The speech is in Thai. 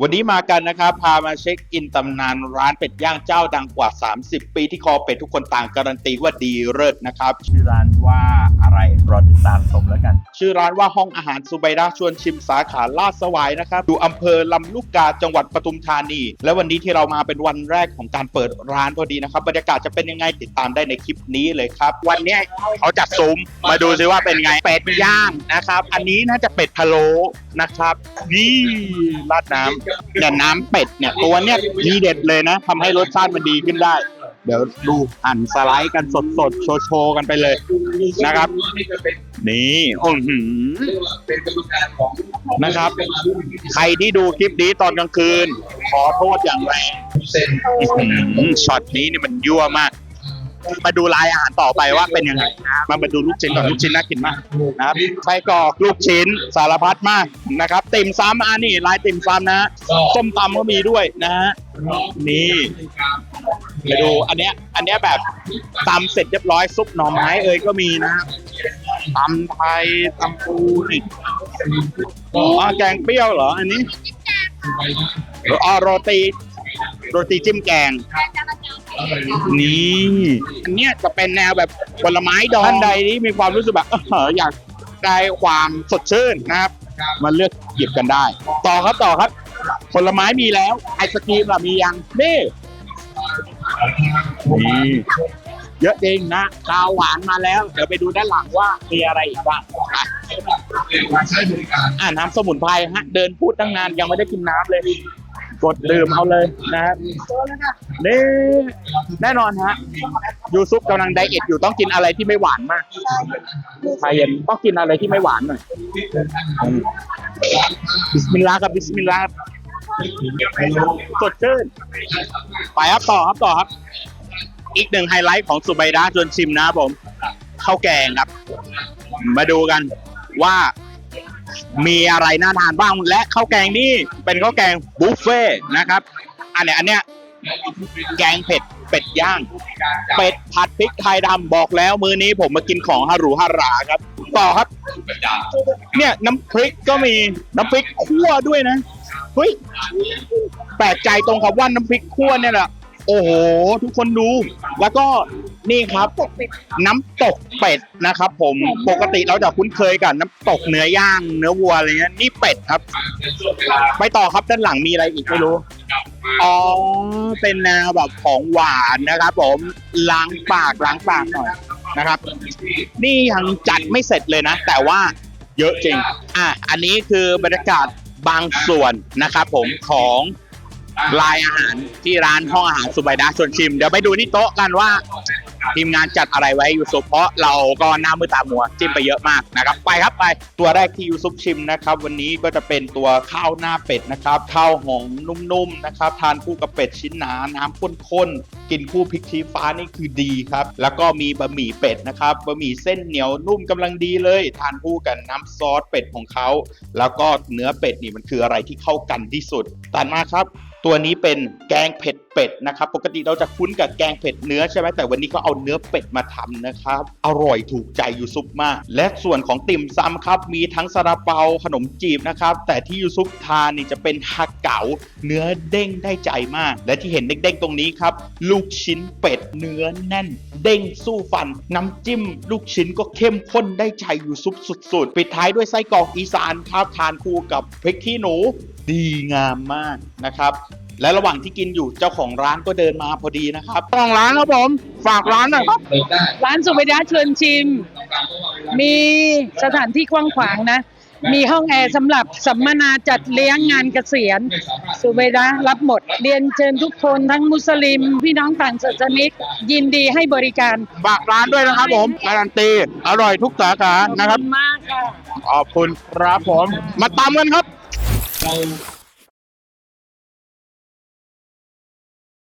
วันนี้มากันนะครับ พามาเช็คอินตำนานร้านเป็ดย่างเจ้าดังกว่า 30 ปีที่คอเป็ดทุกคนต่างการันตีว่าดีเลิศนะครับ ชื่อร้านว่า ตามชมแล้วกัน ชื่อร้านว่าห้องอาหารซูไบดาชวนชิมสาขาลาดสวายนะครับอยู่อำเภอลำลูกกาจังหวัดปทุมธานี และวันนี้ที่เรามาเป็นวันแรกของการเปิดร้านพอดีนะครับบรรยากาศจะเป็นยังไงติดตามได้ในคลิปนี้เลยครับ วันนี้เขาจัดซุ้มมาดูซิว่าเป็นไงเป็ดย่างนะครับ อันนี้น่าจะเป็ดพะโล้นะครับ นี่ราดน้ำเนี่ยน้ำเป็ดเนี่ยตัวเนี้ยทีเด็ดเลยนะทำให้รสชาติมันดีขึ้นได้เดี๋ยวดูหั่นสไลด์กันสดๆ โชว์ๆกันไปเลยนะครับ นี่อื้อหือเป็นกรรมการของนะครับ ใครที่ดูคลิปนี้ตอนกลางคืน ขอโทษอย่างแรงเซ็นอื้อหือช็อตนี้นี่มันยั่วมาก มาดูลายอาหารต่อไปว่าเป็นยังไงมามาดูลูกชิ้นก่อนลูกชิ้นน่ากินมากนะครับไส้กรอกลูกชิ้นสารพัดมากนะครับ ติ่มซ้ำอันนี้ลายติ่มซ้ำนะฮะส้มตำก็มีด้วยนะฮะนี่ไปดูอันเนี้ยอันเนี้ยแบบตำเสร็จเรียบร้อยซุปหน่อไม้เอ่ยก็มีนะฮะ ตำไทยตำปูนี่อ๋อแกงเปรี้ยวเหรอ อันนี้อ๋อโรตีโรตีจิ้มแกง นี่ อันเนี้ยจะเป็นแนวแบบผลไม้ดองท่านใดที่มีความรู้สึกแบบเอออยากได้ความสดชื่นนะครับมาเลือกหยิบกันได้ ต่อครับต่อครับ ผลไม้มีแล้ว ไอศกรีมล่ะมียังนี่นี่ เยอะจริงนะข้าวหวานมาแล้ว เดี๋ยวไปดูด้านหลังว่ามีอะไรอีกบ้างอาใช้บริการอ่าน้ำสมุนไพรฮะ เดินพูดตั้งนานยังไม่ได้กินน้ำเลย กดดื่มเอาเลยนะครับนี่แน่นอนฮะ ยูซุปกำลังไดเอทอยู่ต้องกินอะไรที่ไม่หวานมากชายเย็นต้องกินอะไรที่ไม่หวานหน่อยบิสมิลลาห์ครับบิสมิลลาห์สดชื่นไปครับต่อครับต่อครับ อีกหนึ่งไฮไลท์ของสุไบดาจวนชิมนะครับผมข้าวแกงครับ มาดูกันว่ามีอะไรน่าทานบ้างและข้าวแกงนี่เป็นข้าวแกงบุฟเฟ่ต์นะครับ อันเนี้ยอันเนี้ยแกงเผ็ดเป็ดย่าง เป็ดผัดพริกไทยดำบอกแล้วมื้อนี้ผมมากินของฮารูฮาราครับ ต่อครับ เนี่ยน้ำพริกก็มีน้ำพริกคั่วด้วยนะเฮ้ยแปลกใจตรงคำว่าน้ำพริกคั่วเนี่ยแหละ โอ้โหทุกคนดู แล้วก็นี่ครับ น้ำตกเป็ดนะครับ ผมปกติเราจะคุ้นเคยกับน้ำตกเนื้อย่าง เนื้อวัวอะไรเงี้ยนี่เป็ดครับ ไปต่อครับด้านหลังมีอะไรอีกไม่รู้อ๋อเป็นแนวแบบของหวานนะครับ ผมล้างปากล้างปากหน่อยนะครับ นี่ยังจัดไม่เสร็จเลยนะ แต่ว่าเยอะจริง อะอันนี้คือบรรยากาศบางส่วนนะครับ ผมของ ลายอาหารที่ร้านห้องอาหารสุไบดาชวนชิม เดี๋ยวไปดูที่โต๊ะกันว่า ทีมงานจัดอะไรไว้ยูซุปเพราะเราก็หน้ามือตามัวจิ้มไปเยอะมากนะครับไปครับไปตัวแรกที่ยูซุปชิมนะครับ วันนี้ก็จะเป็นตัวข้าวหน้าเป็ดนะครับข้าวหอมนุ่มๆนะครับ ทานคู่กับเป็ดชิ้นหนาน้ำข้นๆกินคู่พริกชี้ฟ้านี่คือดีครับ แล้วก็มีบะหมี่เป็ดนะครับบะหมี่เส้นเหนียวนุ่มกำลังดีเลย ทานคู่กับน้ำซอสเป็ดของเขาแล้วก็เนื้อเป็ดนี่มันคืออะไรที่เข้ากันที่สุดตัดมาครับ ตัวนี้เป็นแกงเผ็ดเป็ดนะครับ ปกติเราจะคุ้นกับแกงเผ็ดเนื้อใช่ไหมแต่วันนี้เขาเอาเนื้อเป็ดมาทำนะครับ อร่อยถูกใจยูซุปมาก และส่วนของติ่มซำครับ มีทั้งซาลาเปาขนมจีบนะครับ แต่ที่ยูซุปทานนี่จะเป็นฮากเก๋าเนื้อเด้งได้ใจมาก และที่เห็นเด้งๆตรงนี้ครับ ลูกชิ้นเป็ดเนื้อแน่น เด้งสู้ฟัน น้ำจิ้ม ลูกชิ้นก็เข้มข้นได้ใจยูซุปสุดๆปิดท้ายด้วยไส้กรอกอีสานครับทานคู่กับพริกขี้หนู ดีงามมากนะครับ และระหว่างที่กินอยู่เจ้าของร้านก็เดินมาพอดีนะครับเจ้าของร้านครับผม ฝากร้านหน่อยครับเปิดได้ร้านสุเบดาเชิญชิม มีสถานที่กว้างขวางนะ มีห้องแอร์สำหรับสัมมนาจัดเลี้ยงงานเกษียณสุเบดารับหมด เรียนเชิญทุกคนทั้งมุสลิม พี่น้องต่างศาสนิก ยินดีให้บริการฝากร้านด้วยนะครับผม การันตี อร่อยทุกสาขา นะครับขอณมากค่ะ ขอบคุณครับผม มาตามกันครับ เรา